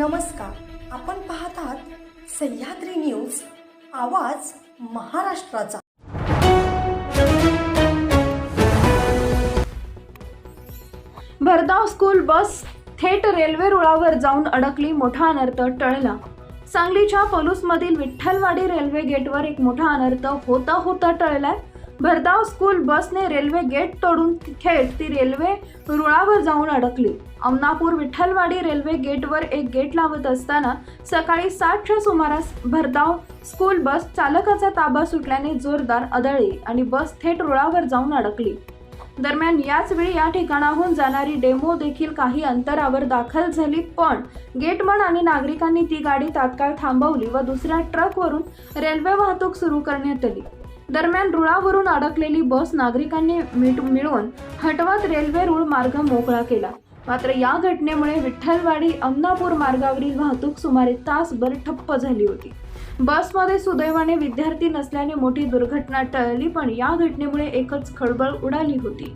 नमस्कार. आपण पाहत आहात सह्याद्री न्यूज आवाज महाराष्ट्राचा. भरधाव स्कूल बस थेट रेल्वे रुळावर जाऊन अडकली मोठा अनर्थ टळला. सांगलीच्या पलूसमधील विठ्ठलवाडी रेल्वे गेटवर एक मोठा अनर्थ होता होता टळलाय. भरधाव स्कूल बसने रेल्वे गेट तोडून थेट ती रेल्वे रुळावर जाऊन अडकली. अमनापूर विठ्ठलवाडी रेल्वे गेटवर एक गेट लावत असताना सकाळी सातच्या सुमारास भरधाव स्कूल बस चालकाचा ताबा सुटल्याने जोरदार आदळली आणि बस थेट रुळावर जाऊन अडकली. दरम्यान याच वेळी या ठिकाणाहून जाणारी डेमो देखील काही अंतरावर दाखल झाली पण गेटमन आणि नागरिकांनी ती गाडी तात्काळ थांबवली व दुसऱ्या ट्रकवरून रेल्वे वाहतूक सुरू करण्यात आली. दरम्यान रुळावरून अडकलेली बस नागरिकांनी मिळून हटवत रेल्वे रुळ मार्ग मोकळा केला. मात्र या घटनेमुळे विठ्ठलवाडी अमनापूर मार्गावरील वाहतूक सुमारे तासभर ठप्प झाली होती. बसमध्ये सुदैवाने विद्यार्थी नसल्याने मोठी दुर्घटना टळली पण या घटनेमुळे एकच खळबळ उडाली होती.